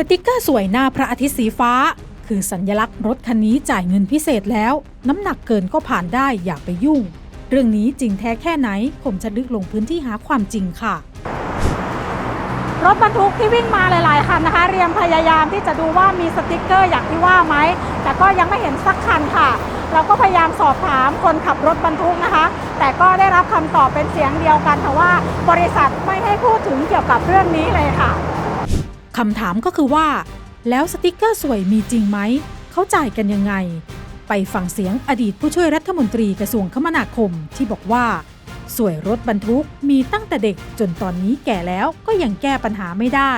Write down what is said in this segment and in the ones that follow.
สติกเกอร์สวยหน้าพระอาทิตย์สีฟ้า คือสัญลักษณ์รถคันนี้จ่ายเงินพิเศษแล้ว น้ำหนักเกินก็ผ่านได้อย่าไปยุ่ง เรื่องนี้จริงแท้แค่ไหนผมจะลึกลงพื้นที่หาความจริงค่ะ รถบรรทุกที่วิ่งมาหลาย ๆ คันนะคะ เรียมพยายามที่จะดูว่ามีสติกเกอร์อย่างที่ว่าไหม แต่ก็ยังไม่เห็นสักคันค่ะ เราก็พยายามสอบถามคนขับรถบรรทุกนะคะ แต่ก็ได้รับคำตอบเป็นเสียงเดียวกันค่ะว่า บริษัทไม่ให้พูดถึงเกี่ยวกับเรื่องนี้เลยค่ะ คำถามก็คือว่า แล้วสติกเกอร์สวยมีจริงไหม เขาจ่ายกันยังไง ไปฟังเสียงอดีตผู้ช่วยรัฐมนตรีกระทรวงคมนาคมที่บอกว่า สวยรถบรรทุกมีตั้งแต่เด็กจนตอนนี้แก่แล้วก็ยังแก้ปัญหาไม่ได้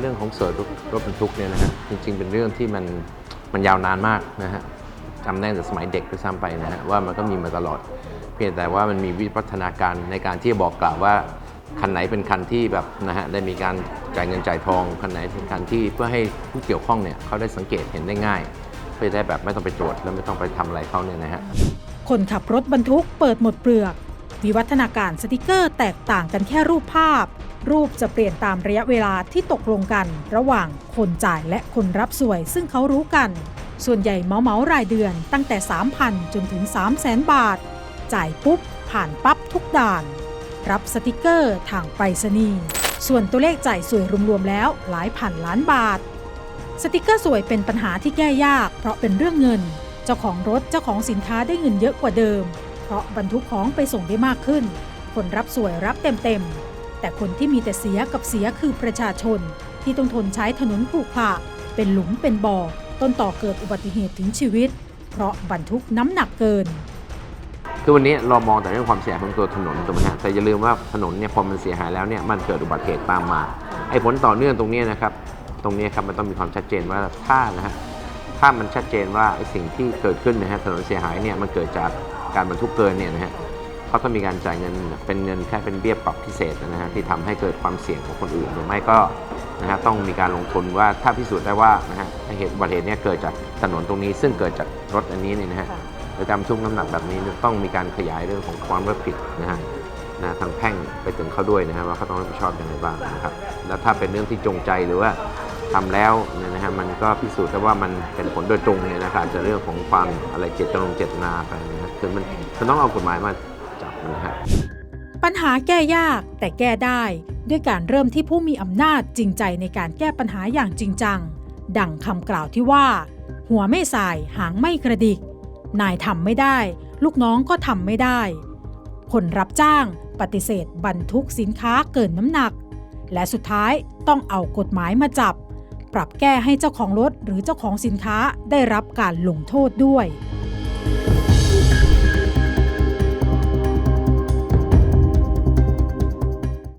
เรื่องของสวยรถรถบรรทุกเนี่ยนะฮะจริง ๆ เป็นเรื่องที่มันมันยาวนานมากนะฮะจำได้ตั้งแต่สมัยเด็กด้วยซ้ำไปนะฮะว่ามันก็มีมาตลอด เพียงแต่ว่ามันมีวิวัฒนาการในการที่จะบอกกล่าวว่า คันไหนเป็นคันที่แบบนะฮะได้มีการจ่ายเงินจ่ายทอง คันไหนเป็นคันที่เพื่อให้ผู้เกี่ยวข้องเนี่ยเขาได้สังเกตเห็นได้ง่าย เพื่อได้แบบไม่ต้องไปตรวจแล้วไม่ต้องไปทำอะไรเขาเนี่ยนะฮะคนขับรถบรรทุกเปิดหมดเปลือก วิวัฒนาการสติกเกอร์แตกต่างกันแค่รูปภาพ รูปจะเปลี่ยนตามระยะเวลาที่ตกลงกัน ระหว่างคนจ่ายและคนรับสวย ซึ่งเขารู้กัน ส่วนใหญ่เมาเมารายเดือนตั้งแต่ 3,000 จนถึง 300,000 บาท จ่ายปุ๊บผ่านปั๊บทุกด่าน รับสติกเกอร์ทางไปรษณีย์ส่วนตัวเลขจ่ายสวยรวมๆแล้วหลายพันล้านบาท สติกเกอร์สวยเป็นปัญหาที่แก้ยาก เพราะเป็นเรื่องเงิน เจ้าของรถเจ้าของสินค้าได้เงินเยอะกว่าเดิม เพราะบรรทุกของไปส่งได้มากขึ้น คนรับสวยรับเต็มๆ แต่คนที่มีแต่เสียกับเสียคือประชาชน ที่ต้องทนใช้ถนนขรุขระเป็นหลุมเป็นบ่อต้นต่อเกิดอุบัติเหตุถึงชีวิต เพราะบรรทุกน้ำหนักเกิน คือวันนี้เรามองแต่เรื่องความเสียหายของตัวถนนถูกไหมฮะแต่อย่าลืมว่าถนนเนี่ยพอมันเสียหายแล้วเนี่ยมันเกิดอุบัติเหตุตามมา ไอ้ผลต่อเนื่องตรงนี้นะครับ ตรงนี้ครับมันต้องมีความชัดเจนว่าถ้านะฮะถ้ามันชัดเจนว่าไอ้สิ่งที่เกิดขึ้นนะฮะถนนเสียหายเนี่ยมันเกิดจากการบรรทุกเกินเนี่ยนะฮะเขาต้องมีการจ่ายเงินเป็นเงินแค่เป็นเบี้ยปรับพิเศษนะฮะที่ทำให้เกิดความเสี่ยงของคนอื่นหรือไม่ก็นะฮะต้องมีการลงทุนว่าถ้าพิสูจน์ได้ว่านะฮะเหตุอุบัติเหตุเนี่ยเกิดจากถนนตรงนี้ซึ่งเกิดจากรถอันนี้เนี่ยนะฮะ โดยการบรรทุกน้ำหนักแบบนี้ต้องมีการขยายเรื่องของความรับผิดนะฮะนะทางแพ่งไปถึงเขาด้วยนะฮะว่าเขาต้องรับผิดชอบอย่างไรบ้างนะครับแล้วถ้าเป็นเรื่องที่จงใจหรือว่าทำแล้วเนี่ยนะฮะมันก็พิสูจน์ได้ว่ามันเป็นผลโดยตรงเนี่ยนะครับจะเรื่องของความอะไรเจตจงเจตนาไปนะฮะคือมันมันต้องเอากฎหมายมาจับนนะฮะปัญหาแก้ยากแต่แก้ได้ ด้วยการเริ่มที่ผู้มีอำนาจจริงใจในการแก้ปัญหาอย่างจริงจัง ดังคำกล่าวที่ว่า หัวไม่สายหางไม่กระดิก นายทำไม่ได้ ลูกน้องก็ทำไม่ได้ คนรับจ้างปฏิเสธบรรทุกสินค้าเกินน้ำหนัก และสุดท้ายต้องเอากฎหมายมาจับ ปรับแก้ให้เจ้าของรถหรือเจ้าของสินค้าได้รับการลงโทษด้วย